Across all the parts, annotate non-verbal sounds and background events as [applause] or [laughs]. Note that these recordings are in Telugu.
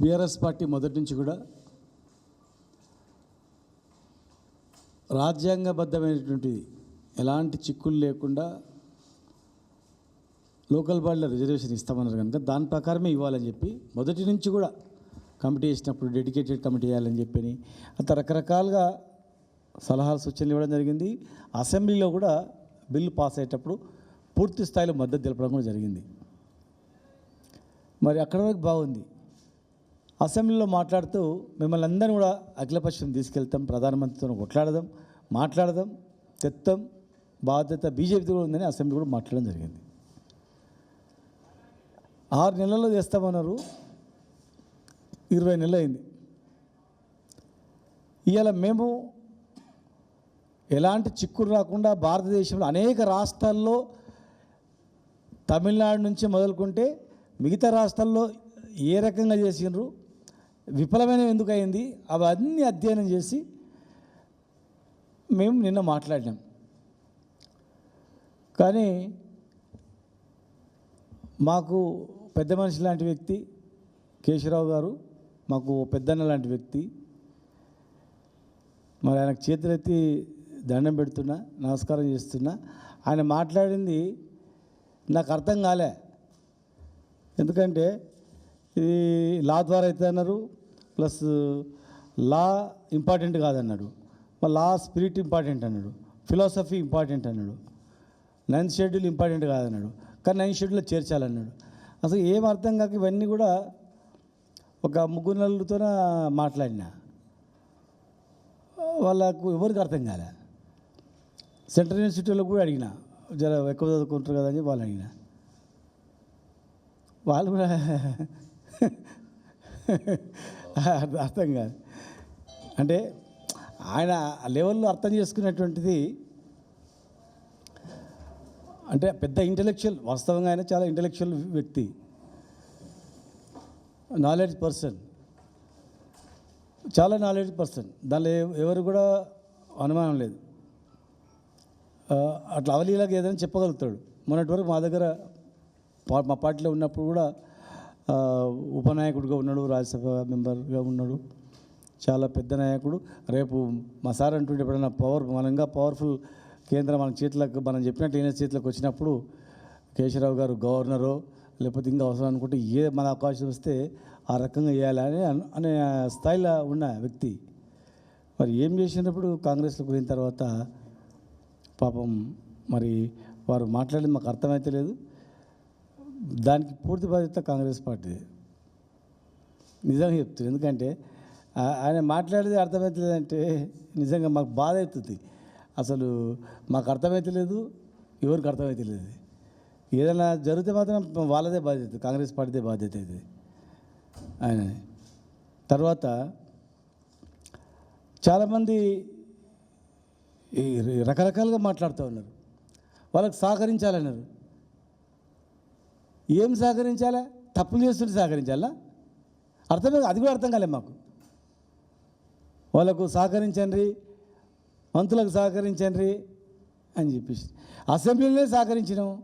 బీఆర్ఎస్ పార్టీ మొదటి నుంచి కూడా రాజ్యాంగబద్ధమైనటువంటి ఎలాంటి చిక్కులు లేకుండా లోకల్ బాడీలో రిజర్వేషన్ ఇస్తామన్నారు కనుక దాని ప్రకారమే ఇవ్వాలని చెప్పి మొదటి నుంచి కూడా కమిటీ వేసినప్పుడు డెడికేటెడ్ కమిటీ వేయాలని చెప్పని అంత రకరకాలుగా సలహాలు సూచనలు ఇవ్వడం జరిగింది. అసెంబ్లీలో కూడా బిల్లు పాస్ అయ్యేటప్పుడు పూర్తి స్థాయిలో మద్దతు తెలపడం కూడా జరిగింది. మరి అక్కడ వరకు బాగుంది. అసెంబ్లీలో మాట్లాడుతూ మిమ్మల్ని అందరినీ కూడా అఖిలపక్షం తీసుకెళ్తాం ప్రధానమంత్రితో కొట్లాడదాం మాట్లాడదాం తెత్తం. బాధ్యత బీజేపీ కూడా ఉందని అసెంబ్లీ కూడా మాట్లాడడం జరిగింది. ఆరు నెలల్లో చేస్తామన్నారు. ఇరవై నెలలు అయింది. ఇవాళ మేము ఎలాంటి చిక్కులు రాకుండా భారతదేశంలో అనేక రాష్ట్రాల్లో తమిళనాడు నుంచి మొదలుకుంటే మిగతా రాష్ట్రాల్లో ఏ రకంగా చేసిండ్రు? విఫలమైన ఎందుకు అయింది అవన్నీ అధ్యయనం చేసి మేము నిన్న మాట్లాడినాం. కానీ మాకు పెద్ద మనిషి లాంటి వ్యక్తి కేశవరావు గారు మాకు పెద్దన్న లాంటి వ్యక్తి. మరి ఆయనకు చేతులెత్తి దండం పెడుతున్నా నమస్కారం చేస్తున్నా. ఆయన మాట్లాడింది నాకు అర్థం కాలే. ఎందుకంటే ఇది లా ద్వారా అయితే అన్నారు ప్లస్ లా ఇంపార్టెంట్ కాదన్నాడు. లా స్పిరిట్ ఇంపార్టెంట్ అన్నాడు. ఫిలాసఫీ ఇంపార్టెంట్ అన్నాడు. నైన్త్ షెడ్యూల్ ఇంపార్టెంట్ కాదన్నాడు. కానీ నైన్త్ షెడ్యూల్లో చేర్చాలన్నాడు. అసలు ఏం అర్థం కాక ఇవన్నీ కూడా ఒక ముగ్గురు నెలలతో మాట్లాడినా? వాళ్ళకు ఎవరికి అర్థం కాలే? సెంట్రల్ యూనివర్సిటీలో కూడా అడిగిన. జర ఎక్కువ చదువుకుంటారు కదా అని వాళ్ళు అడిగిన. వాళ్ళు కూడా [laughs] అర్థం కాదు. అంటే ఆయన లెవెల్లో అర్థం చేసుకునేటువంటిది అంటే పెద్ద ఇంటలెక్చువల్ వాస్తవంగా ఆయన చాలా ఇంటలెక్చువల్ వ్యక్తి. నాలెడ్జ్ పర్సన్ చాలా నాలెడ్జ్ పర్సన్ దానిలో ఎవరు కూడా అనుమానం లేదు. అట్లా అవలీలాగా ఏదైనా చెప్పగలుగుతాడు. మొన్నటి వరకు మా దగ్గర మా పార్టీలో ఉన్నప్పుడు కూడా ఉపనాయకుడిగా ఉన్నాడు రాజ్యసభ మెంబర్గా ఉన్నాడు. చాలా పెద్ద నాయకుడు. రేపు మా సార్ అంటుంటే ఎప్పుడైనా పవర్ మనంగా పవర్ఫుల్ కేంద్రం మన చేతులకు మనం చెప్పినట్టు ఈయన చేతులకు వచ్చినప్పుడు కేశవరావు గారు గవర్నరో లేకపోతే ఇంకా అవసరం అనుకుంటే ఏ మన అవకాశం వస్తే ఆ రకంగా వేయాలని అనే స్థాయిలో ఉన్న వ్యక్తి. మరి ఏం చేసినప్పుడు కాంగ్రెస్లో వెళ్ళిన తర్వాత పాపం మరి వారు మాట్లాడేది మాకు అర్థమైతే లేదు. దానికి పూర్తి బాధ్యత కాంగ్రెస్ పార్టీ. నిజంగా చెప్తుంది ఎందుకంటే ఆయన మాట్లాడేది అర్థమవుతుందంటే నిజంగా మాకు బాధ అవుతుంది అసలు మాకు అర్థమవుతలేదు ఎవరికి అర్థమవుతలేదు ఏదైనా జరిగితే మాత్రం వాళ్ళదే బాధ్యత కాంగ్రెస్ పార్టీదే బాధ్యత ఇది. ఆయన. తర్వాత చాలామంది ఈ రకరకాలుగా మాట్లాడుతూ ఉన్నారు. వాళ్ళకి సహకరించాలన్నారు. ఏం సహకరించాలా తప్పులు చేస్తుంటే సహకరించాలా అర్థమే అది కూడా అర్థం కాలే మాకు. వాళ్ళకు సహకరించండి మంత్రులకు సహకరించండి అని చెప్పేసి. అసెంబ్లీలోనే సహకరించినాము.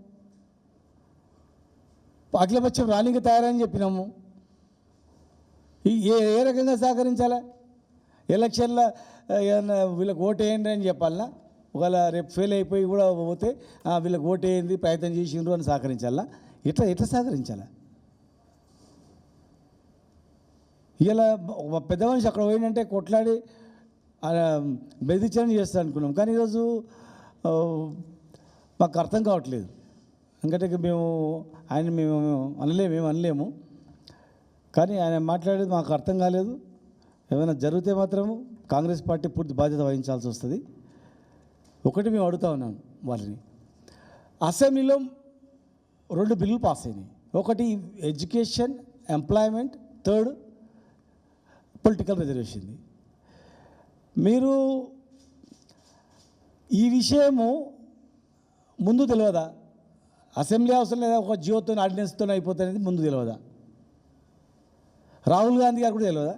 అఖిలపక్షం రాణికి తయారని చెప్పినాము. ఏ ఏ రకంగా సహకరించాలా? ఎలక్షన్లో ఆ, ఏమన్నా వీళ్ళకి ఓటేయండి అని చెప్పాలనా? ఒకవేళ రేపు ఫెయిల్ అయిపోయి కూడా పోతే వీళ్ళకి ఓటేయండి ప్రయత్నం చేసిండ్రు అని సహకరించాలా? ఎట్లా ఎట్లా సహకరించాలా ఇలా ఒక పెద్ద మనిషి అక్కడ పోయిందంటే కొట్లాడి బెదిరించని చేస్తా అనుకున్నాం. కానీ ఈరోజు మాకు అర్థం కావట్లేదు. ఎందుకంటే మేము ఆయన మేము అనలేము మేము అనలేము. కానీ ఆయన మాట్లాడేది మాకు అర్థం కాలేదు. ఏమైనా జరిగితే మాత్రము కాంగ్రెస్ పార్టీ పూర్తి బాధ్యత వహించాల్సి వస్తుంది. ఒకటి మేము అడుగుతా ఉన్నాం వాళ్ళని. అసెంబ్లీలో రెండు బిల్లులు పాస్ అయినాయి. ఒకటి education employment third political reservation. మీరు ఈ విషయము ముందు తెలియదా అసెంబ్లీ అవసరం లేదా ఒక జియోతో ఆర్డినెన్స్తో అయిపోతుంది ముందు తెలియదా రాహుల్ గాంధీ గారు కూడా తెలియదా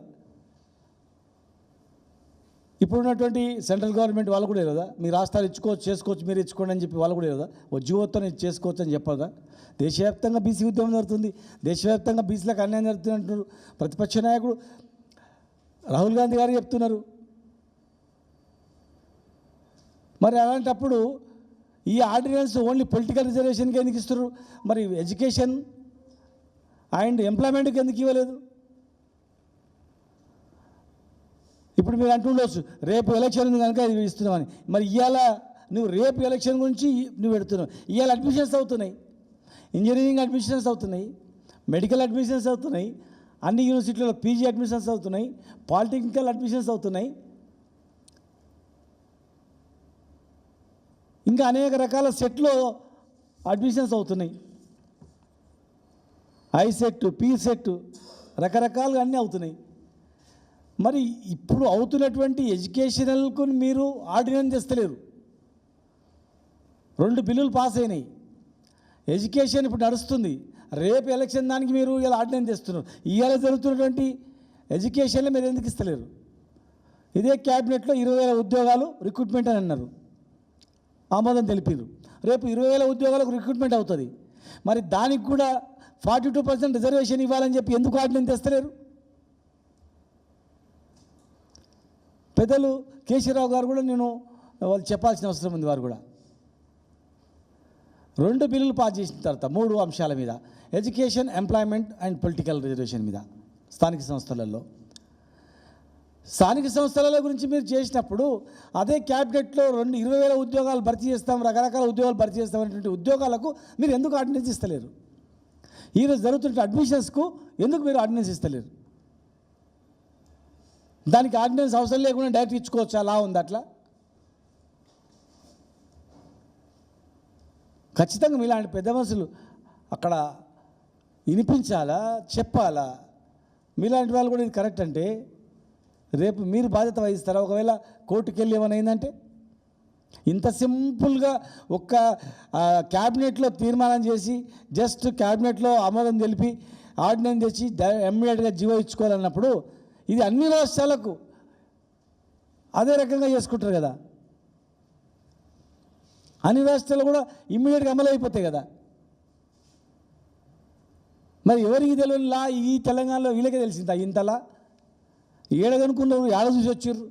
ఇప్పుడున్నటువంటి సెంట్రల్ గవర్నమెంట్ వాళ్ళు కూడా లేదా? మీ రాష్ట్రాలు ఇచ్చుకోవచ్చు చేసుకోవచ్చు మీరు ఇచ్చుకోండి అని చెప్పి వాళ్ళు కూడా లేదా? ఉద్యోగత్వం ఇది చేసుకోవచ్చు అని చెప్పదా దేశవ్యాప్తంగా బీసీ ఉద్యమం జరుగుతుంది. దేశవ్యాప్తంగా బీసీలకు అన్యాయం జరుగుతుంది అంటున్నారు. ప్రతిపక్ష నాయకుడు రాహుల్ గాంధీ గారు చెప్తున్నారు. మరి అలాంటప్పుడు ఈ ఆర్డినెన్స్ ఓన్లీ పొలిటికల్ రిజర్వేషన్కి ఎందుకు ఇస్తున్నారు? మరి ఎడ్యుకేషన్ అండ్ ఎంప్లాయ్మెంట్కి ఎందుకు ఇవ్వలేదు? ఇప్పుడు మీరు అంటుండొచ్చు రేపు ఎలక్షన్ ఉంది కనుక ఇది ఇస్తున్నామని. మరి ఇవాళ నువ్వు రేపు ఎలక్షన్ గురించి నువ్వు పెడుతున్నావు. ఇవాళ అడ్మిషన్స్ అవుతున్నాయి. ఇంజనీరింగ్ అడ్మిషన్స్ అవుతున్నాయి. మెడికల్ అడ్మిషన్స్ అవుతున్నాయి. అన్ని యూనివర్సిటీలలో పీజీ అడ్మిషన్స్ అవుతున్నాయి. పాలిటెక్నికల్ అడ్మిషన్స్ అవుతున్నాయి. ఇంకా అనేక రకాల సెట్లో అడ్మిషన్స్ అవుతున్నాయి. ఐ సెట్ పీ సెట్ రకరకాలుగా అన్నీ అవుతున్నాయి. మరి ఇప్పుడు అవుతున్నటువంటి ఎడ్యుకేషనల్కు మీరు ఆర్డినెన్స్ తెస్తలేరు రెండు బిల్లులు పాస్ అయినాయి. ఎడ్యుకేషన్ ఇప్పుడు నడుస్తుంది. రేపు ఎలక్షన్ దానికి మీరు ఇలా ఆర్డినెన్స్ తెస్తున్నారు. ఇవాళ జరుగుతున్నటువంటి ఎడ్యుకేషన్లో మీరు ఎందుకు ఇస్తలేరు? ఇదే క్యాబినెట్లో ఇరవై వేల ఉద్యోగాలు రిక్రూట్మెంట్ అని అన్నారు. ఆమోదం తెలిపారు రేపు ఇరవై వేల ఉద్యోగాలకు రిక్రూట్మెంట్ అవుతుంది. మరి దానికి కూడా ఫార్టీ టూ పర్సెంట్ రిజర్వేషన్ ఇవ్వాలని చెప్పి ఎందుకు ఆర్డినెన్స్ తెస్తలేరు? పెద్దలు కేసీరావు గారు కూడా నేను వాళ్ళు చెప్పాల్సిన అవసరం ఉంది వారు కూడా. రెండు బిల్లులు పాస్ చేసిన తర్వాత మూడు అంశాల మీద education employment and political reservation మీద స్థానిక సంస్థలలో. స్థానిక సంస్థల గురించి మీరు చేసినప్పుడు అదే క్యాబినెట్లో రెండు ఇరవై వేల ఉద్యోగాలు భర్తీ చేస్తాం రకరకాల ఉద్యోగాలు భర్తీ చేస్తాం అనేటువంటి ఉద్యోగాలకు మీరు ఎందుకు ఆర్డినెన్స్ ఇస్తలేరు? ఈరోజు జరుగుతున్న అడ్మిషన్స్కు ఎందుకు మీరు ఆర్డినెన్స్ ఇస్తలేరు? దానికి ఆర్డినెన్స్ అవసరం లేకుండా డైరెక్ట్ ఇచ్చుకోవచ్చు? అలా ఉంది అట్లా? ఖచ్చితంగా మీలాంటి పెద్ద మనుషులు అక్కడ వినిపించాలా? చెప్పాలా? మీలాంటి వాళ్ళు కూడా ఇది కరెక్ట్ అంటే రేపు మీరు బాధ్యత వహిస్తారా? ఒకవేళ కోర్టుకు వెళ్ళి ఏమైనా అయిందంటే? ఇంత సింపుల్గా ఒక్క క్యాబినెట్లో తీర్మానం చేసి జస్ట్ క్యాబినెట్లో ఆమోదం తెలిపి ఆర్డినెన్స్ తెచ్చి ఇమ్మీడియట్గా జీవో ఇచ్చుకోవాలన్నప్పుడు ఇది అన్ని రాష్ట్రాలకు అదే రకంగా చేసుకుంటారు కదా. అన్ని రాష్ట్రాలు కూడా ఇమ్మీడియట్గా అమలు అయిపోతాయి కదా. మరి ఎవరికి తెలియని లా ఈ తెలంగాణలో వీళ్ళకే తెలిసిందా ఇంతలా? ఏడగనుకున్నారు ఏడ చూసి వచ్చారు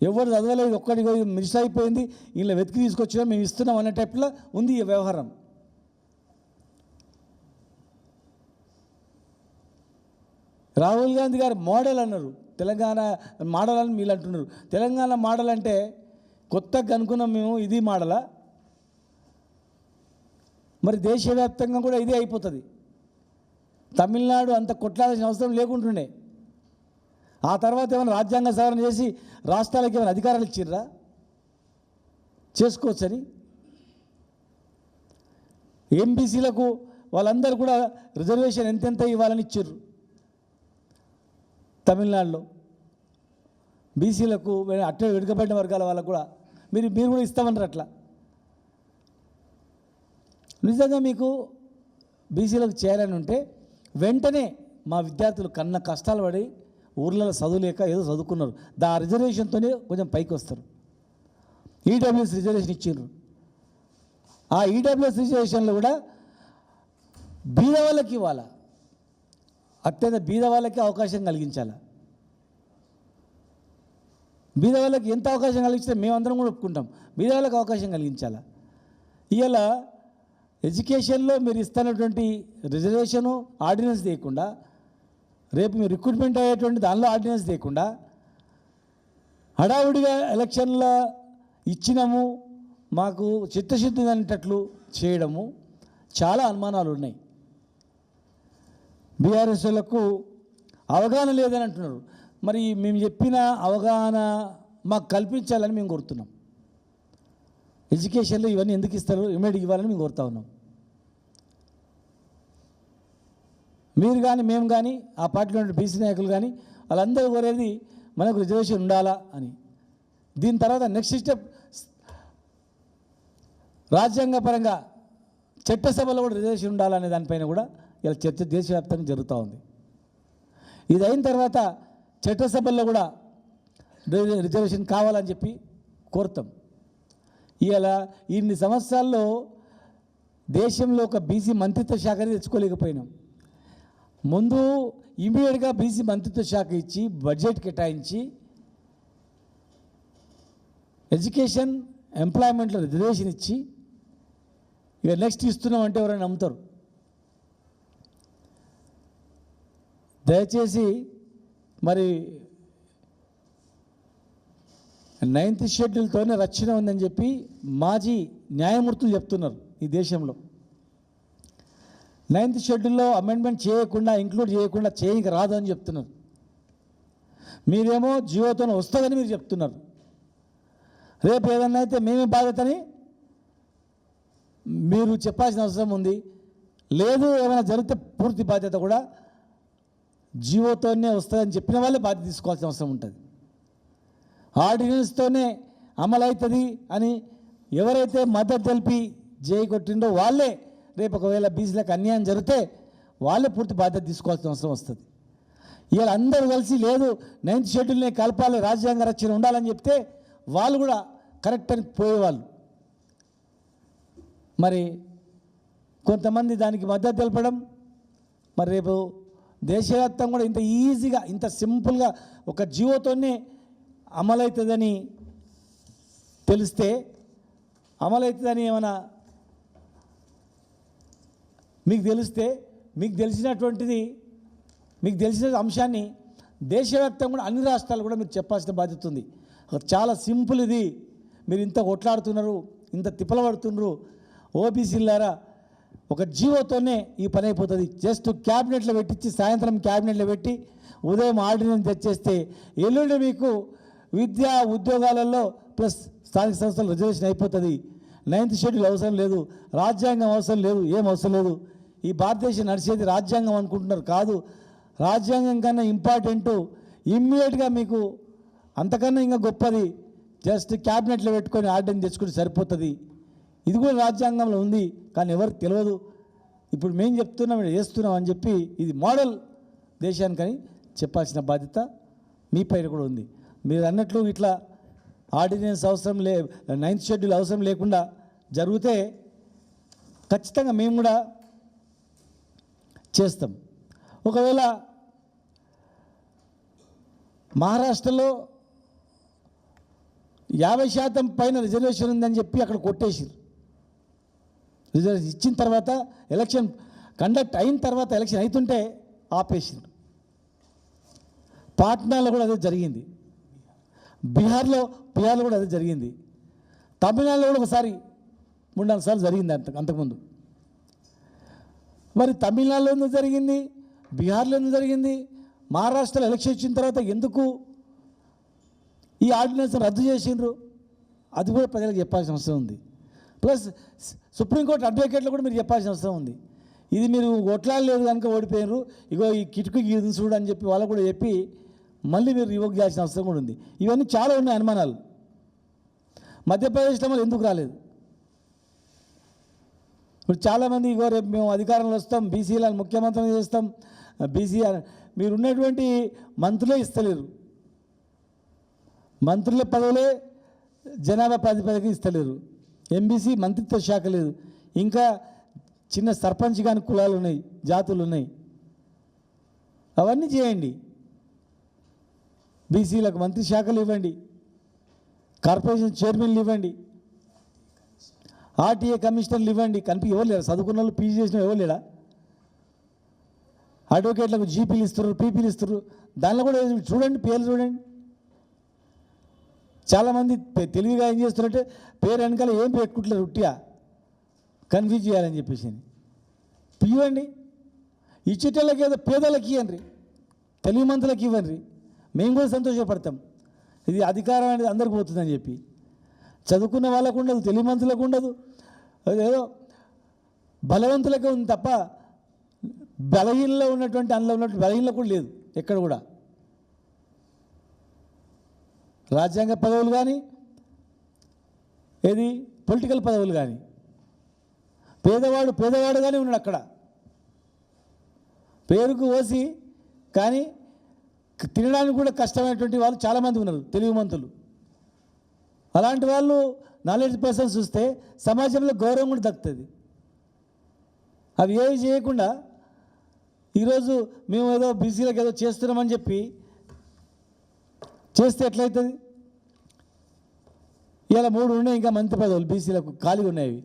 ఎవరు చదవలేదు ఒక్కడికి మిస్ అయిపోయింది వీళ్ళ వెతికి తీసుకొచ్చినా మేము ఇస్తున్నాం అనే టైప్లో ఉంది ఈ వ్యవహారం. రాహుల్ గాంధీ గారు మోడల్ అన్నారు. తెలంగాణ మోడల్ అని వీళ్ళు అంటున్నారు. తెలంగాణ మోడల్ అంటే కొత్తగా కనుక్కున్నాం మేము ఇది మోడలా? మరి దేశవ్యాప్తంగా కూడా ఇదే అయిపోతుంది. తమిళనాడు అంత కొట్లాడాల్సిన అవసరం లేకుంటుండే. ఆ తర్వాత ఏమైనా రాజ్యాంగ సవరణ చేసి రాష్ట్రాలకు ఏమైనా అధికారాలు ఇచ్చిర్రా? చేసుకోవచ్చని? ఎంబీసీలకు వాళ్ళందరూ కూడా రిజర్వేషన్ ఎంతెంత ఇవ్వాలని ఇచ్చారు తమిళనాడులో బీసీలకు అట్ట వెనుకబడిన వర్గాల వాళ్ళకు కూడా మీరు మీరు కూడా ఇస్తామన్నారు అట్లా. నిజంగా మీకు బీసీలకు చేయాలని ఉంటే వెంటనే మా విద్యార్థులు కన్న కష్టాలు పడి ఊర్లలో చదువులేక ఏదో చదువుకున్నారు. దా రిజర్వేషన్తోనే కొంచెం పైకి వస్తారు ఈడబ్ల్యూఎస్ రిజర్వేషన్ ఇచ్చిండ్రు. ఆ ఈడబ్ల్యూఎస్ రిజర్వేషన్లో కూడా బీద వాళ్ళకి ఇవ్వాలా? అత్యంత బీద వాళ్ళకి అవకాశం కలిగించాలా. బీద వాళ్ళకి ఎంత అవకాశం కలిగిస్తే మేమందరం కూడా ఒప్పుకుంటాం. బీద వాళ్ళకి అవకాశం కలిగించాలా. ఇవాళ ఎడ్యుకేషన్లో మీరు ఇస్తున్నటువంటి రిజర్వేషను ఆర్డినెన్స్ తీయకుండా రేపు మీరు రిక్రూట్మెంట్ అయ్యేటువంటి దానిలో ఆర్డినెన్స్ తీయకుండా హడావుడిగా ఎలక్షన్ల ఇచ్చినము మాకు చిత్తశుద్ధి అనేటట్లు చేయడము చాలా అనుమానాలు ఉన్నాయి బీఆర్ఎస్లకు అవగాహన లేదని అంటున్నారు. మరి మేము చెప్పిన అవగాహన మాకు కల్పించాలని మేము కోరుతున్నాం. ఎడ్యుకేషన్లో ఇవన్నీ ఎందుకు ఇస్తారు? ఇమీడియట్ ఇవ్వాలని మేము కోరుతా ఉన్నాం. మీరు కానీ మేము కానీ ఆ పార్టీలో ఉన్న బీసీ నాయకులు కానీ వాళ్ళందరూ కోరేది మనకు రిజర్వేషన్ ఉండాలా అని. దీని తర్వాత నెక్స్ట్ స్టెప్ రాజ్యాంగపరంగా చట్టసభలో కూడా రిజర్వేషన్ ఉండాలనే దానిపైన కూడా ఇలా చర్చ దేశవ్యాప్తంగా జరుగుతూ ఉంది. ఇది అయిన తర్వాత చట్టసభల్లో కూడా రిజర్వేషన్ కావాలని చెప్పి కోరుతాం. ఇలా ఇన్ని సంవత్సరాల్లో దేశంలో ఒక బీసీ మంత్రిత్వ శాఖని తెచ్చుకోలేకపోయినాం. ముందు ఇమీడియట్గా బీసీ మంత్రిత్వ శాఖ ఇచ్చి బడ్జెట్ కేటాయించి ఎడ్యుకేషన్ ఎంప్లాయ్మెంట్లో రిజర్వేషన్ ఇచ్చి ఇక నెక్స్ట్ ఇస్తున్నాం అంటే ఎవరైనా నమ్ముతారు. దయచేసి మరి నైన్త్ షెడ్యూల్తోనే రక్షణ ఉందని చెప్పి మాజీ న్యాయమూర్తులు చెప్తున్నారు ఈ దేశంలో. నైన్త్ షెడ్యూల్లో అమెండ్మెంట్ చేయకుండా ఇంక్లూడ్ చేయకుండా చేయక రాదు అని చెప్తున్నారు. మీరేమో జియోతో వస్తుందని మీరు చెప్తున్నారు. రేపు ఏదన్నా అయితే మేమే బాధ్యతని మీరు చెప్పాల్సిన అవసరం ఉంది. లేదు ఏమైనా జరిగితే పూర్తి బాధ్యత కూడా జీవోతోనే వస్తుందని చెప్పిన వాళ్ళే బాధ్యత తీసుకోవాల్సిన అవసరం ఉంటుంది. ఆర్డినెన్స్తోనే అమలవుతుంది అని ఎవరైతే మద్దతు తెలిపి జై కొట్టిండో వాళ్ళే రేపు ఒకవేళ బీసీలకు అన్యాయం జరిగితే వాళ్ళే పూర్తి బాధ్యత తీసుకోవాల్సిన అవసరం వస్తుంది. ఇలా అందరూ కలిసి లేదు నైన్త్ షెడ్యూల్ని కలపాలి రాజ్యాంగ రక్షణ ఉండాలని చెప్తే వాళ్ళు కూడా కరెక్ట్ అని పోయేవాళ్ళు. మరి కొంతమంది దానికి మద్దతు తెలపడం మరి రేపు దేశవ్యాప్తంగా కూడా ఇంత ఈజీగా ఇంత సింపుల్గా ఒక జీవోతోనే అమలవుతుందని తెలిస్తే అమలవుతుందని ఏమైనా మీకు తెలిస్తే మీకు తెలిసినటువంటిది మీకు తెలిసిన అంశాన్ని దేశవ్యాప్తంగా కూడా అన్ని రాష్ట్రాలు కూడా మీరు చెప్పాల్సిన బాధ్యత ఉంది. చాలా సింపుల్ ఇది. మీరు ఇంత కొట్లాడుతున్నారు ఇంత తిప్పలబడుతున్నారు. ఓబీసీలారా ఒక జీవోతోనే ఈ పని అయిపోతుంది. జస్ట్ క్యాబినెట్లో పెట్టించి సాయంత్రం క్యాబినెట్లో పెట్టి ఉదయం ఆర్డినెన్స్ తెచ్చేస్తే ఎల్లుండి మీకు విద్యా ఉద్యోగాలలో ప్లస్ స్థానిక సంస్థల రిజర్వేషన్ అయిపోతుంది. నైన్త్ షెడ్యూల్ అవసరం లేదు. రాజ్యాంగం అవసరం లేదు. ఏం అవసరం లేదు. ఈ భారతదేశం నడిచేది రాజ్యాంగం అనుకుంటున్నారు. కాదు. రాజ్యాంగం కన్నా ఇంపార్టెంట్ ఇమ్మీడియట్గా మీకు అంతకన్నా ఇంకా గొప్పది. జస్ట్ క్యాబినెట్లో పెట్టుకొని ఆర్డర్ తెచ్చుకుంటే సరిపోతుంది. ఇది కూడా రాజ్యాంగంలో ఉంది కానీ ఎవరికి తెలియదు ఇప్పుడు మేము చెప్తున్నాం ఇక్కడ చేస్తున్నాం అని చెప్పి ఇది మోడల్ దేశానికని చెప్పాల్సిన బాధ్యత మీ పైన కూడా ఉంది. మీరు అన్నట్లు ఇట్లా ఆర్డినెన్స్ అవసరం లే నైన్త్ షెడ్యూల్ అవసరం లేకుండా జరిగితే ఖచ్చితంగా మేము కూడా చేస్తాం. ఒకవేళ మహారాష్ట్రలో యాభై శాతం పైన రిజర్వేషన్ ఉందని చెప్పి అక్కడ కొట్టేసారు రిజల్ట్ ఇచ్చిన తర్వాత ఎలక్షన్ కండక్ట్ అయిన తర్వాత ఎలక్షన్ అవుతుంటే ఆపేసిండ్రు. పాట్నాలో కూడా అదే జరిగింది. బీహార్లో బీహార్లో కూడా అదే జరిగింది. తమిళనాడులో కూడా ఒకసారి మూడు నాలుగు సార్లు జరిగింది అంత అంతకుముందు. మరి తమిళనాడులో ఎందుకు జరిగింది? బీహార్లో ఎందుకు జరిగింది? మహారాష్ట్రలో ఎలక్షన్ ఇచ్చిన తర్వాత ఎందుకు ఈ ఆర్డినెన్స్ రద్దు చేసిండ్రు? అది కూడా ప్రజలకు చెప్పాల్సిన అవసరం ఉంది. ప్లస్ సుప్రీంకోర్టు అడ్వకేట్లు కూడా మీరు చెప్పాల్సిన అవసరం ఉంది. ఇది మీరు కొట్లాడలేదు కనుక ఓడిపోయినారు. ఇగో ఈ కిటుకు ఇది చూడు అని చెప్పి వాళ్ళు కూడా చెప్పి మళ్ళీ మీరు రివోక్ చేయాల్సిన అవసరం కూడా ఉంది. ఇవన్నీ చాలా ఉన్నాయి అనుమానాలు. మధ్యప్రదేశ్లో మరి ఎందుకు రాలేదు? ఇప్పుడు చాలామంది ఇగో రేపు మేము అధికారంలో వస్తాం బీసీలను ముఖ్యమంత్రిని చేస్తాం బీసీ మీరు ఉన్నటువంటి మంత్రులే ఇస్తలేరు. మంత్రుల పదవులే జనాభా ప్రాతిపదిక ఇస్తలేరు. ఎంబీసీ మంత్రిత్వ శాఖ లేదు. ఇంకా చిన్న సర్పంచ్ కాని కులాలు ఉన్నాయి జాతులు ఉన్నాయి అవన్నీ చేయండి. బీసీలకు మంత్రి శాఖలు ఇవ్వండి. కార్పొరేషన్ చైర్మన్లు ఇవ్వండి. ఆర్టీఏ కమిషనర్లు ఇవ్వండి. కనిపి ఇవ్వలేరా చదువుకున్న వాళ్ళు పీజీ చేసిన ఇవ్వలేడా అడ్వకేట్లకు జీపీలు ఇస్తారు పీపీలు ఇస్తారు దానిలో కూడా చూడండి పేర్లు చూడండి. చాలామంది తెలివిగా ఏం చేస్తున్నారంటే పేరు వెనకాల ఏం పెట్టుకుంటలేరు ఉట్టిగా. కన్ఫ్యూజ్ చేయాలని చెప్పేసి పియ్యండి. ఇచ్చేటోళ్ళకి ఏదో పేదలకి ఇవ్వండి తెలివి మంతులకు ఇవ్వండి. మేము కూడా సంతోషపడతాం. ఇది అధికారం అనేది అందరికి పోతుందని చెప్పి. చదువుకున్న వాళ్ళకు ఉండదు తెలివి మంతులకు ఉండదు. ఏదో బలవంతులకే ఉంది తప్ప బలహీనలో ఉన్నటువంటి అందులో ఉన్నటువంటి బలహీనలో కూడా లేదు ఎక్కడ కూడా. రాజ్యాంగ పదవులు కానీ ఏది? పొలిటికల్ పదవులు కానీ పేదవాడు పేదవాడుగానే ఉన్నాడు అక్కడ. పేరుకు ఓసి కానీ తినడానికి కూడా కష్టమైనటువంటి వాళ్ళు చాలామంది ఉన్నారు తెలివిమంతులు అలాంటి వాళ్ళు నాలెడ్జ్ పర్సన్స్ చూస్తే సమాజంలో గౌరవం కూడా దక్కుతుంది. అవి ఏవి చేయకుండా ఈరోజు మేము ఏదో బిజీలకు ఏదో చేస్తున్నామని చెప్పి చేస్తే ఎట్లయితుంది? ఇలా మూడు ఉన్నాయి ఇంకా మంత్రి పదవులు బీసీలకు ఖాళీగా ఉన్నాయి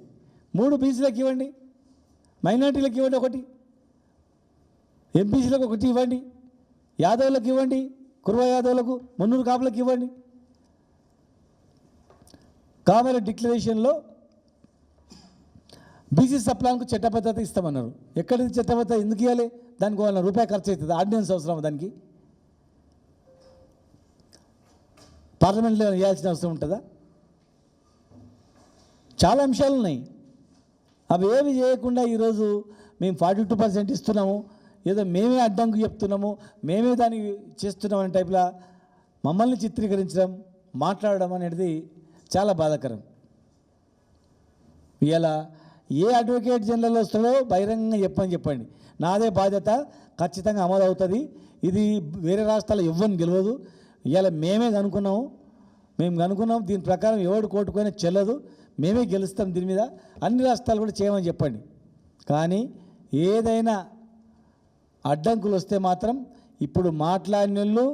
మూడు బీసీలకు ఇవ్వండి మైనార్టీలకు ఇవ్వండి ఒకటి ఎంపీసీలకు ఒకటి ఇవ్వండి యాదవులకు ఇవ్వండి కుర్వ యాదవులకు మున్నూరు కాపులకు ఇవ్వండి. కావాలి డిక్లరేషన్లో బీసీ సప్లాన్కు చట్టబద్ధత ఇస్తామన్నారు. ఎక్కడిది చట్టబద్ధత? ఎందుకు ఇవ్వాలి? దానికి వాళ్ళ రూపాయి ఖర్చు అవుతుంది ఆర్డినెన్స్ అవసరం దానికి? పార్లమెంట్లో ఇవ్వాల్సిన అవసరం ఉంటుందా? చాలా అంశాలు ఉన్నాయి. అవి ఏమి చేయకుండా ఈరోజు మేము ఫార్టీ టూ పర్సెంట్ ఇస్తున్నాము. ఏదో మేమే అడ్డంకు చెప్తున్నాము. మేమే దానికి చేస్తున్నాం అనే టైప్లో మమ్మల్ని చిత్రీకరించడం మాట్లాడడం అనేది చాలా బాధాకరం. ఇలా ఏ అడ్వకేట్ జనరల్ వస్తుందో బహిరంగంగా చెప్పని చెప్పండి. నాదే బాధ్యత ఖచ్చితంగా అమలు అవుతుంది. ఇది వేరే రాష్ట్రాలు ఇవ్వని గెలవదు. ఇవాళ మేమే కనుక్కున్నాము. మేము కనుక్కున్నాం దీని ప్రకారం ఎవడు కోటుకొని చెల్లదు. మేమే గెలుస్తాం దీని మీద. అన్ని రాష్ట్రాలు కూడా చేయమని చెప్పండి. కానీ ఏదైనా అడ్డంకులు వస్తే మాత్రం ఇప్పుడు మాట్లాడిన వాళ్ళు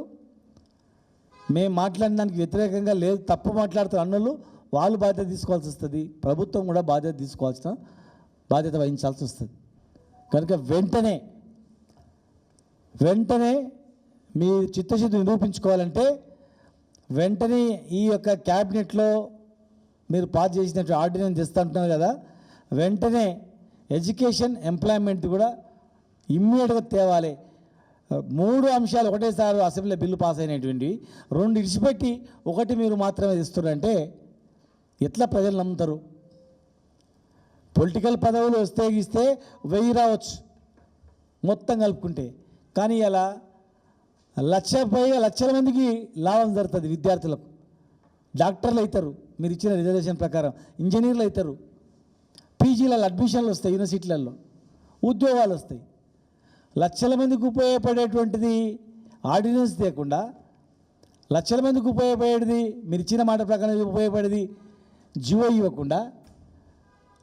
మేము మాట్లాడిన దానికి వ్యతిరేకంగా లేదు తప్పు మాట్లాడుతున్న అన్నోళ్ళు వాళ్ళు బాధ్యత తీసుకోవాల్సి వస్తుంది. ప్రభుత్వం కూడా బాధ్యత తీసుకోవాల్సిన బాధ్యత వహించాల్సి వస్తుంది. కనుక వెంటనే వెంటనే మీ చిత్తశుద్ధి నిరూపించుకోవాలంటే వెంటనే ఈ యొక్క క్యాబినెట్లో మీరు పాస్ చేసినట్టు ఆర్డినెన్స్ ఇస్తుంటున్నారు కదా వెంటనే ఎడ్యుకేషన్ ఎంప్లాయ్మెంట్ కూడా ఇమ్మీడియట్గా తేవాలి. మూడు అంశాలు ఒకటేసారి అసెంబ్లీ బిల్లు పాస్ అయినటువంటివి. రెండు ఇడిచిపెట్టి ఒకటి మీరు మాత్రమే ఇస్తున్నారంటే ఎట్లా ప్రజలు నమ్ముతారు? పొలిటికల్ పదవులు వస్తే ఇస్తే వెయ్యి రావచ్చు మొత్తం కలుపుకుంటే. కానీ అలా లక్ష పైగా లక్షల మందికి లాభం జరుగుతుంది విద్యార్థులకు. డాక్టర్లు అవుతారు. మీరు ఇచ్చిన రిజర్వేషన్ ప్రకారం ఇంజనీర్లు అవుతారు. పీజీలలో అడ్మిషన్లు వస్తాయి యూనివర్సిటీలలో ఉద్యోగాలు వస్తాయి. లక్షల మందికి ఉపయోగపడేటువంటిది ఆర్డినెన్స్ లేకుండా లక్షల మందికి ఉపయోగపడేది మీరు ఇచ్చిన మాట ప్రకారం ఉపయోగపడేది జివో ఇవ్వకుండా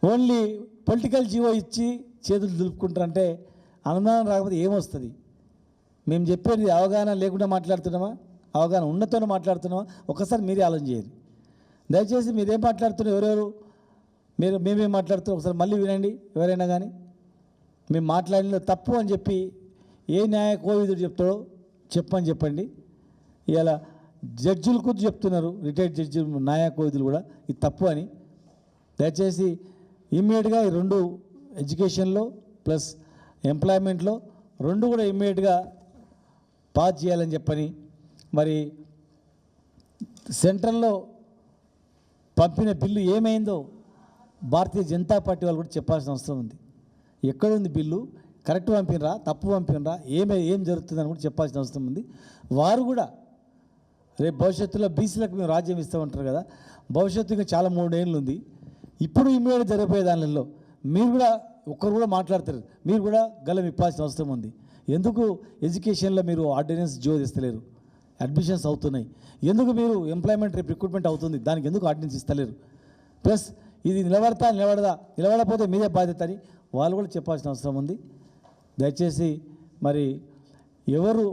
ఓన్లీ పొలిటికల్ జివో ఇచ్చి చేతులు దులుపుకుంటారంటే అనుదానం రాకపోతే ఏమొస్తుంది? మేము చెప్పేది అవగాహన లేకుండా మాట్లాడుతున్నామా? అవగాహన ఉన్నతోనే మాట్లాడుతున్నామా? ఒకసారి మీరే ఆలోచన చేయండి. దయచేసి మీరేం మాట్లాడుతున్నారు? ఎవరెవరు? మీరు మేమేం మాట్లాడుతున్నారు ఒకసారి మళ్ళీ వినండి. ఎవరైనా కానీ మేము మాట్లాడిన తప్పు అని చెప్పి ఏ న్యాయ కోవిదుడు చెప్తాడో చెప్పని చెప్పండి. ఇలా జడ్జిలు కూడా చెప్తున్నారు. రిటైర్డ్ జడ్జిలు న్యాయ కోవిదులు కూడా ఇది తప్పు అని. దయచేసి ఇమ్మీడియట్గా ఈ రెండు ఎడ్యుకేషన్లో ప్లస్ ఎంప్లాయ్మెంట్లో రెండు కూడా ఇమ్మీడియట్గా పాస్ చేయాలని చెప్పని. మరి సెంట్రల్లో పంపిన బిల్లు ఏమైందో భారతీయ జనతా పార్టీ వాళ్ళు కూడా చెప్పాల్సిన అవసరం ఉంది. ఎక్కడుంది బిల్లు? కరెక్ట్ పంపినరా? తప్పు పంపినరా? ఏమే ఏం జరుగుతుందని కూడా చెప్పాల్సిన అవసరం ఉంది. వారు కూడా రేపు భవిష్యత్తులో బీసీలకు మేము రాజ్యం ఇస్తామంటారు కదా. భవిష్యత్తు ఇంకా చాలా మూడేళ్ళు ఉంది. ఇప్పుడు ఇమ్మీడియట్ జరిగిపోయే దానిలో మీరు కూడా ఒక్కరు కూడా మాట్లాడతారు. మీరు కూడా గలం ఇప్పాల్సిన అవసరం ఉంది. ఎందుకు? ఎడ్యుకేషన్లో మీరు ఆర్డినెన్స్ జోదిస్తలేరు అడ్మిషన్స్ అవుతున్నాయి. ఎందుకు మీరు ఎంప్లాయ్మెంట్ రేపు రిక్రూట్మెంట్ అవుతుంది? దానికి ఎందుకు ఆర్డినెన్స్ ఇస్తలేరు? ప్లస్ ఇది నిలబడతా నిలబడదా? నిలబడకపోతే మీదే బాధ్యత అని వాళ్ళు కూడా చెప్పాల్సిన అవసరం ఉంది. దయచేసి మరి ఎవరు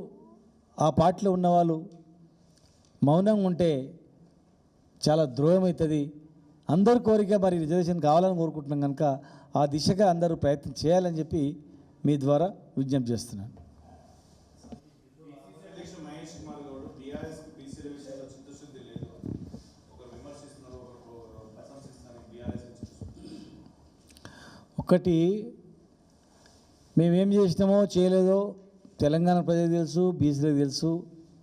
ఆ పార్టీలో ఉన్నవాళ్ళు మౌనంగా ఉంటే చాలా ద్రోహం అవుతుంది అందరి కోరిక మరి రిజర్వేషన్ కావాలని కోరుకుంటున్నాం కనుక ఆ దిశగా అందరూ ప్రయత్నం చేయాలని చెప్పి మీ ద్వారా విజ్ఞప్తి చేస్తున్నాను. ఒకటి మేమేం చేసినామో చేయలేదో తెలంగాణ ప్రజలకు తెలుసు బీసీలకు తెలుసు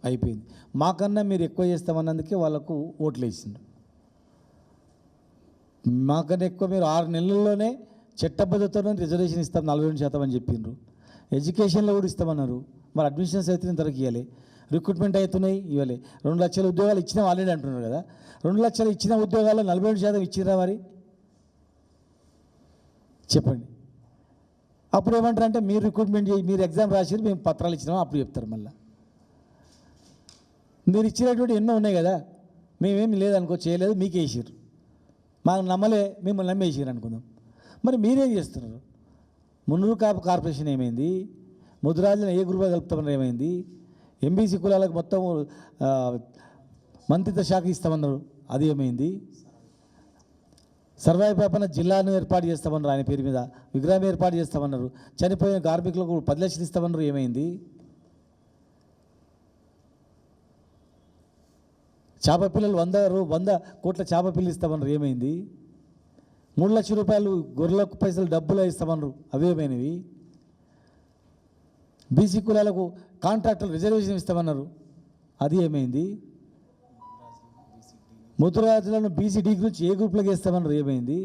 అయిపోయింది. మాకన్నా మీరు ఎక్కువ చేస్తామన్నందుకే వాళ్ళకు ఓట్లు వేసిండ్రు. మాకన్నా ఎక్కువ మీరు ఆరు నెలల్లోనే చట్టబద్ధతతో రిజర్వేషన్ ఇస్తాం నలభై రెండు శాతం అని చెప్పిండ్రు ఎడ్యుకేషన్లో కూడా ఇస్తామన్నారు. మరి అడ్మిషన్స్ అయితే ఇంతవరకు ఇవ్వాలి. రిక్రూట్మెంట్ అవుతున్నాయి ఇవ్వాలి. రెండు లక్షల ఉద్యోగాలు ఇచ్చినా ఆల్రెడీ అంటున్నారు కదా. రెండు లక్షలు ఇచ్చిన ఉద్యోగాల్లో నలభై రెండు శాతం ఇచ్చిరా మరి? చెప్పండి. అప్పుడు ఏమంటారు అంటే మీరు రిక్రూట్మెంట్ చేయి మీరు ఎగ్జామ్ రాసిరు మేము పత్రాలు ఇచ్చినాము అప్పుడు చెప్తారు మళ్ళీ. మీరు ఇచ్చినటువంటి ఎన్నో ఉన్నాయి కదా మేమేమి లేదనుకో చేయలేదు మీకే వేసారు మాకు నమ్మలే మిమ్మల్ని నమ్మేసారు అనుకుందాం. మరి మీరేం చేస్తున్నారు? మున్నూరు కాపు కార్పొరేషన్ ఏమైంది? ముద్రాజులను ఏ గ్రూప్గా కలుపుతామని ఏమైంది? ఎంబీసీ కులాలకు మొత్తం మంత్రిత్వ శాఖ ఇస్తామన్నారు అది ఏమైంది? సర్వాయిపేపన జిల్లాను ఏర్పాటు చేస్తామన్నారు ఆయన పేరు మీద. విగ్రహం ఏర్పాటు చేస్తామన్నారు. చనిపోయిన కార్మికులకు పది లక్షలు ఇస్తామన్నారు. ఏమైంది? చేప పిల్లలు వంద రూ- వంద కోట్ల చేప పిల్లలు ఇస్తామన్నారు. ఏమైంది? మూడు లక్షల రూపాయలు గొర్రెలకు పైసలు డబ్బులు ఇస్తామన్నారు. అవేమైనవి బీసీ కులాలకు కాంట్రాక్టులు రిజర్వేషన్ ఇస్తామన్నారు. అది ఏమైంది? ముద్రరాజులను బీసీ డీ గురించి ఏ గ్రూప్లోకి వేస్తామన్నారు ఏమైంది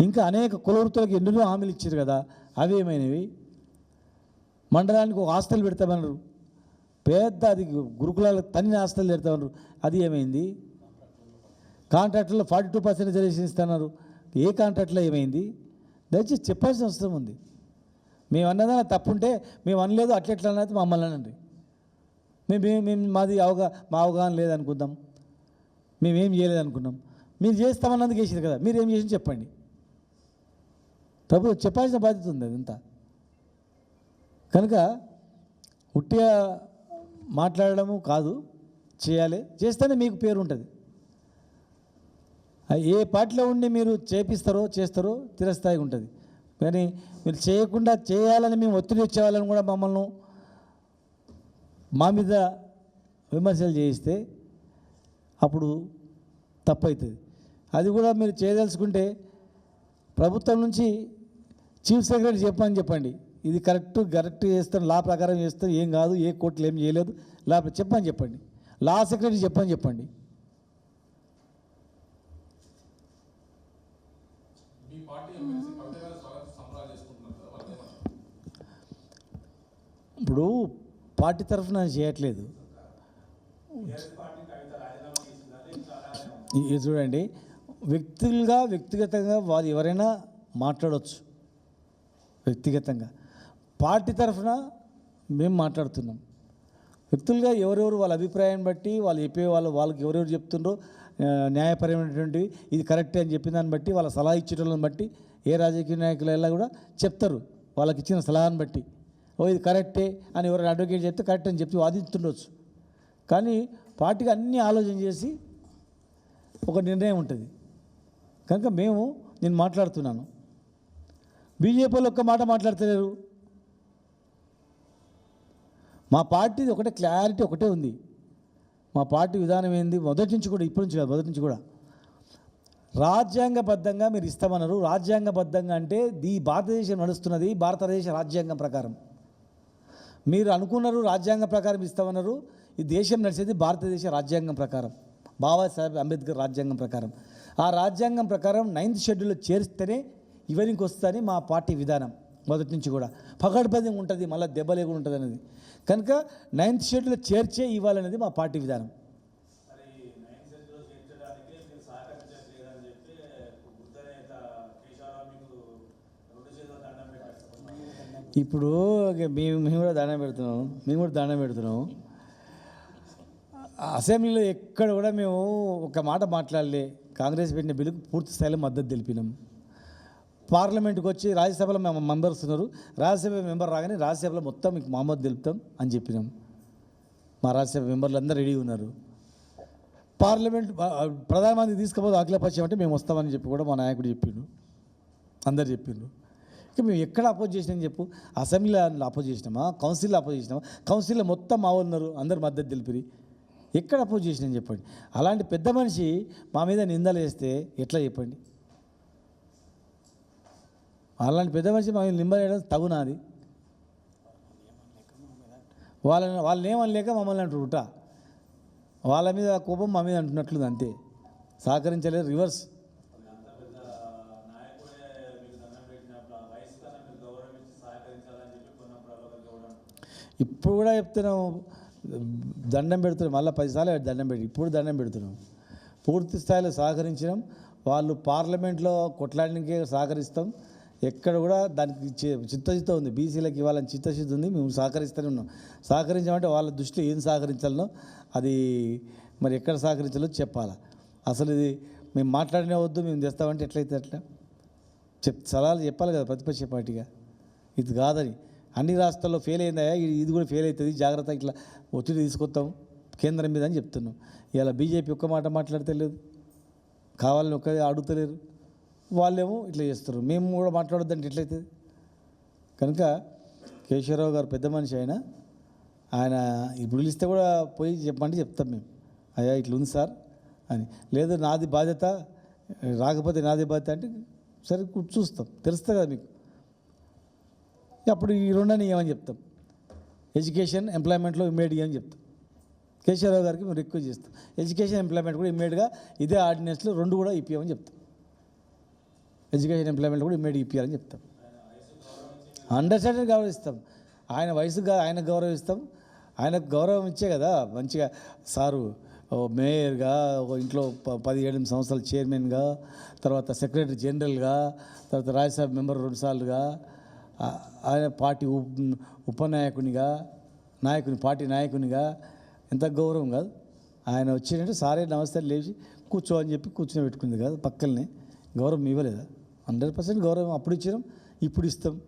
ఇంకా అనేక కులవృత్తులకు ఎన్నెన్నో హామీలు ఇచ్చారు కదా అవి ఏమైనవి మండలానికి ఒక హాస్టల్ పెడతామన్నారు. పెద్ద అది గురుకులాలకు తన్ని హాస్టల్ పెడతామన్నారు. అది ఏమైంది? కాంట్రాక్టులో ఫార్టీ టూ పర్సెంట్ రిజర్వేషన్ ఇస్తున్నారు. ఏ కాంట్రాక్ట్లో ఏమైంది? దయచేసి చెప్పాల్సిన అవసరం ఉంది. మేము అన్నదాన తప్పుంటే మేము అనలేదు అట్లెట్లా అన్నది మమ్మల్ని అనండి. మేము మేము మాది అవగా మా అవగాహన లేదనుకుందాం. మేమేం చేయలేదనుకున్నాం మీరు చేస్తామన్నందుకు వేసింది కదా. మీరు ఏం చేసి చెప్పండి. ప్రభుత్వం చెప్పాల్సిన బాధ్యత ఉంది అదంతా. కనుక ఉట్టిగా మాట్లాడడము కాదు చేయాలి. చేస్తేనే మీకు పేరు ఉంటుంది. ఏ పార్టీలో ఉండి మీరు చేపిస్తారో చేస్తారో తిరస్థాయిగా ఉంటుంది. కానీ మీరు చేయకుండా చేయాలని మేము ఒత్తిడి వచ్చేవాళ్ళని కూడా మమ్మల్ని మా మీద విమర్శలు చేయిస్తే అప్పుడు తప్పు అవుతుంది అది కూడా మీరు చేయదలుచుకుంటే ప్రభుత్వం నుంచి చీఫ్ సెక్రటరీ చెప్పని చెప్పండి. ఇది కరెక్ట్ కరెక్ట్ చేస్తాం లా ప్రకారం చేస్తాం ఏం కాదు ఏ కోర్టులు ఏం చేయలేదు లా చెప్పని చెప్పండి. లా సెక్రటరీ చెప్పని చెప్పండి? ఇప్పుడు పార్టీ తరఫున చేయట్లేదు. ఇది చూడండి. వ్యక్తులుగా వ్యక్తిగతంగా వారు ఎవరైనా మాట్లాడవచ్చు వ్యక్తిగతంగా. పార్టీ తరఫున మేము మాట్లాడుతున్నాం. వ్యక్తులుగా ఎవరెవరు వాళ్ళ అభిప్రాయం బట్టి వాళ్ళు చెప్పే వాళ్ళు వాళ్ళకి ఎవరెవరు చెప్తుండ్రో న్యాయపరమైనటువంటి న్యాయపరమైనటువంటివి ఇది కరెక్టే అని చెప్పిన దాన్ని బట్టి వాళ్ళ సలహా ఇచ్చేటోళ్ళని బట్టి ఏ రాజకీయ నాయకులు కూడా చెప్తారు. వాళ్ళకి ఇచ్చిన సలహాను బట్టి. ఓ ఇది కరెక్టే అని ఎవరైనా అడ్వకేట్ చెప్తే కరెక్ట్ అని చెప్పి వాదిస్తుండొచ్చు. కానీ పార్టీకి అన్ని ఆలోచన చేసి ఒక నిర్ణయం ఉంటుంది. కనుక మేము నేను మాట్లాడుతున్నాను. బీజేపీ ఒక్క మాట మాట్లాడతలేరు. మా పార్టీది ఒకటే క్లారిటీ ఒకటే ఉంది. మా పార్టీ విధానం ఏంది? మొదటి నుంచి కూడా ఇప్పటి నుంచి కాదు మొదటి నుంచి కూడా. రాజ్యాంగబద్ధంగా మీరు ఇస్తామన్నారు. రాజ్యాంగబద్ధంగా అంటే ఈ భారతదేశం నడుస్తున్నది భారతదేశ రాజ్యాంగం ప్రకారం. మీరు అనుకున్నారు రాజ్యాంగం ప్రకారం ఇస్తామన్నారు. ఈ దేశం నడిచేది భారతదేశ రాజ్యాంగం ప్రకారం. బాబాసాహెబ్ అంబేద్కర్ రాజ్యాంగం ప్రకారం. ఆ రాజ్యాంగం ప్రకారం నైన్త్ షెడ్యూల్లో చేరిస్తేనే ఇవరికి వస్తుందని మా పార్టీ విధానం. మొదటి నుంచి కూడా. పగడపది ఉంటుంది మళ్ళీ దెబ్బ లేకుండా ఉంటుంది అనేది కనుక నైన్త్ షెడ్యూల్లో చేర్చే ఇవ్వాలనేది మా పార్టీ విధానం మరి నైన్ సెట్లో చేర్చడానికే మీరు సహకరించట్లేదని చెప్పి బుద్ధ నేత కేశవరావు మీకు రెండు చేతుల దండం పెట్టారు ఇప్పుడు మేము మేము కూడా దానం పెడుతున్నాం. మేము కూడా దానం పెడుతున్నాం. అసెంబ్లీలో ఎక్కడ కూడా మేము ఒక మాట మాట్లాడలే. కాంగ్రెస్ పెట్టిన బిల్లుకు పూర్తి స్థాయిలో మద్దతు తెలిపినాం. పార్లమెంట్కి వచ్చి రాజ్యసభలో మేము మెంబర్స్ ఉన్నారు. రాజ్యసభ మెంబర్ రాగానే రాజ్యసభలో మొత్తం మీకు మహమ్మద్ తెలుపుతాం అని చెప్పినాం. మా రాజ్యసభ మెంబర్లు అందరూ రెడీ ఉన్నారు. పార్లమెంట్ ప్రధానమంత్రి తీసుకుపోతే అఖిలపక్షం అంటే మేము వస్తామని చెప్పి కూడా మా నాయకుడు చెప్పిండు. అందరు చెప్పిండ్రు. మేము ఎక్కడ అపోజ్ చేసినాం చెప్పు? అసెంబ్లీలో అపోజ్ చేసినామా? కౌన్సిల్లో అపోజ్ చేసినామా? కౌన్సిల్లో మొత్తం మా ఉన్నారు అందరు మద్దతు తెలిపిరి. ఎక్కడ అపోజ్ చేసినాం చెప్పండి? అలాంటి పెద్ద మనిషి మా మీద నిందలు వేస్తే ఎట్లా చెప్పండి? అలాంటి పెద్ద మనిషి మా మీద నిందలు వేయడం తగునాది వాళ్ళని వాళ్ళని ఏమనలేక మమ్మల్ని అంటుంటా వాళ్ళ మీద కోపం మా మీద అంటున్నట్లు అంతే. సహకరించలేదు రివర్స్ అంత పెద్ద నాయకుడే మీకు దండం పెట్టినప్పుడు ఆ వయసు కన్నా మీరు గౌరవించి సహకరించాలని చెప్పి కొన్న ప్రభాకర్ గౌడ్ అంటున్నారు. ఇప్పుడు కూడా చెప్తున్నాం దండం పెడుతున్నాం మళ్ళీ పదిసార్లు దండం పెట్టి. ఇప్పుడు దండం పెడుతున్నాం. పూర్తి స్థాయిలో సహకరించినాం. వాళ్ళు పార్లమెంట్లో కొట్లాడడానికే సహకరిస్తాం. ఎక్కడ కూడా దానికి చిత్తశుద్ధి ఉంది. బీసీలకు ఇవ్వాలని చిత్తశుద్ధి ఉంది. మేము సహకరిస్తూనే ఉన్నాం. సహకరించామంటే వాళ్ళ దృష్టిలో ఏం సహకరించాలనో అది మరి ఎక్కడ సహకరించాలో చెప్పాలా. అసలు ఇది మేము మాట్లాడినే వద్దు మేము తెస్తామంటే ఎట్లయితే అట్లా? చెప్ సలహాలు చెప్పాలి కదా ప్రతిపక్ష పార్టీగా. ఇది కాదని. అన్ని రాష్ట్రాల్లో ఫెయిల్ అయిందా ఇది ఇది కూడా ఫెయిల్ అవుతుంది జాగ్రత్త ఇట్లా ఒత్తిడి తీసుకొస్తాం కేంద్రం మీద అని చెప్తున్నాం. ఇలా బీజేపీ ఒక్క మాట మాట్లాడితే లేదు కావాలని ఒక్క అడుగుతలేరు వాళ్ళేమో ఇట్లా చేస్తారు మేము కూడా మాట్లాడొద్దంటే ఎట్లయితుంది? కనుక కేశవరావు గారు పెద్ద మనిషి ఆయన ఆయన ఇప్పుడు పిలిస్తే కూడా పోయి చెప్పమంటే చెప్తాం మేము. అయ్యా ఇట్లా ఉంది సార్ అని. లేదు నాది బాధ్యత రాకపోతే నాది బాధ్యత అంటే సరే చూస్తాం. తెలుస్తుంది కదా మీకు. అప్పుడు ఈ రెండని ఏమని చెప్తాం? ఎడ్యుకేషన్ ఎంప్లాయ్మెంట్లో ఇమ్మీడియట్ అని చెప్తాం. కేశవరావు గారికి మేము రిక్వెస్ట్ చేస్తాం. ఎడ్యుకేషన్ ఎంప్లాయ్మెంట్ కూడా ఇమ్మీడియట్గా ఇదే ఆర్డినెన్స్లో రెండు కూడా ఇప్పియమని చెప్తాం. ఎడ్యుకేషన్ ఎంప్లాయ్మెంట్ కూడా ఇమ్మీడియట్ ఇప్పియాలని చెప్తాం. అండర్స్టాండింగ్ గౌరవిస్తాం ఆయన వయసుగా ఆయన గౌరవిస్తాం ఆయనకు గౌరవం ఇచ్చే కదా మంచిగా సారు మేయర్గా ఒక ఇంట్లో ప- పదిహేడు సంవత్సరాలు చైర్మన్గా తర్వాత సెక్రటరీ జనరల్గా తర్వాత రాజ్యసభ మెంబర్ రెండుసార్లుగా ఆయన పార్టీ ఉపనాయకునిగా నాయకుని పార్టీ నాయకునిగా ఎంత గౌరవం కాదు. ఆయన వచ్చినట్టు సారే నమస్తే లేచి కూర్చో అని చెప్పి కూర్చొని పెట్టుకుంది కాదు పక్కనే గౌరవం ఇవ్వలేదా? హండ్రెడ్ పర్సెంట్ గౌరవం అప్పుడు ఇచ్చినాం ఇప్పుడు ఇస్తాం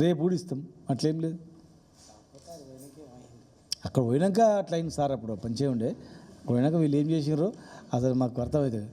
రేపు కూడా ఇస్తాం. అట్లేం లేదు. అక్కడ పోయినాక అట్లా అయింది సార్ అప్పుడు పంచే ఉండే. అక్కడ పోయినాక వీళ్ళు ఏం చేసినారో అసలు మాకు అర్థమవుతుంది